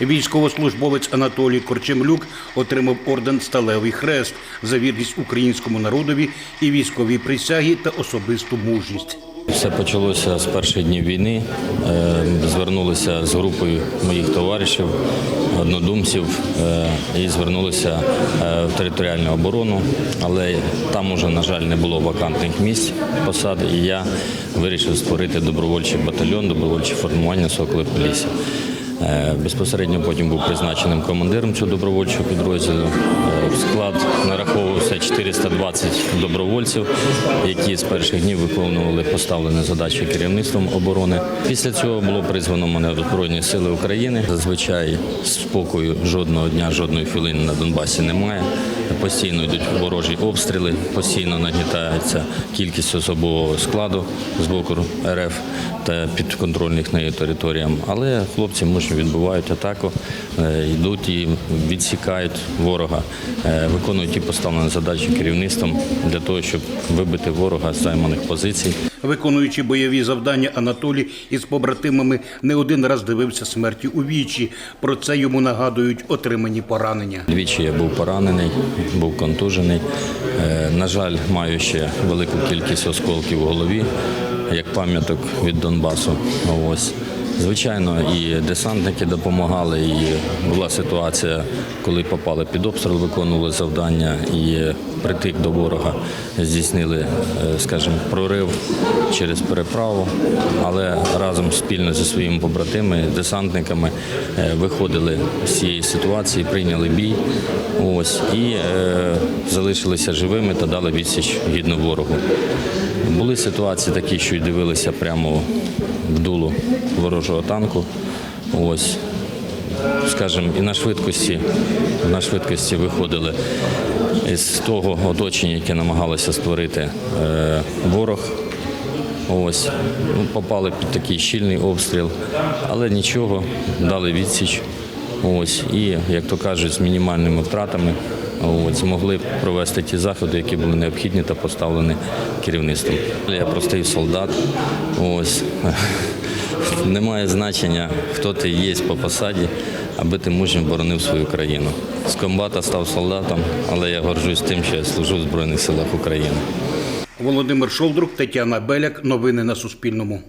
Військовослужбовець Анатолій Корчемлюк отримав орден Сталевий Хрест за вірність українському народові і військовій присягі та особисту мужність. Все почалося з перших днів війни. Е, Звернулися з групою моїх товаришів, однодумців е, і звернулися е, в територіальну оборону, але там уже, на жаль, не було вакантних місць посад, і я вирішив створити добровольчий батальйон, добровольче формування Соколи Полісся. Е, Безпосередньо потім був призначеним командиром цього добровольчого підрозділу. Е, В склад нараховувався 420 добровольців, які з перших днів виконували поставлені задачі керівництвом оборони. Після цього було призвано мене в Збройні Сили України. Зазвичай спокою жодного дня, жодної хвилини на Донбасі немає. Постійно йдуть ворожі обстріли, постійно нагнітається кількість особового складу з боку РФ та підконтрольних нею територіям. Але хлопці мужньо відбувають атаку, е, йдуть і відсікають ворога, е, виконують ті поставлені задачі керівництвом для того, щоб вибити ворога з займаних позицій. Виконуючи бойові завдання, Анатолій із побратимами не один раз дивився смерті у вічі. Про це йому нагадують отримані поранення. Двічі я був поранений, був контужений. Е, На жаль, маю ще велику кількість осколків в голові, як пам'яток від Донбасу. Ось. Звичайно, і десантники допомагали, і була ситуація, коли попали під обстріл, виконували завдання і притик до ворога здійснили, е, скажімо, прорив через переправу, але разом спільно зі своїми побратими, десантниками е, виходили з цієї ситуації, прийняли бій. Ось і е, залишилися живими та дали відсіч гідно ворогу. Були ситуації такі, що й дивилися прямо в дулу ворожого танку. Ось, скажімо, і на швидкості, на швидкості виходили із того оточення, яке намагалося створити е, ворог. Ось, ну, попали під такий щільний обстріл, але нічого, дали відсіч. Ось, і, як то кажуть, з мінімальними втратами от, змогли провести ті заходи, які були необхідні та поставлені керівництвом. Я простий солдат. Ось. Немає значення, хто ти є по посаді, аби ти мужньо боронив свою країну. З комбата став солдатом, але я горжусь тим, що я служу в Збройних силах України. Володимир Шолдрук, Тетяна Беляк. Новини на Суспільному.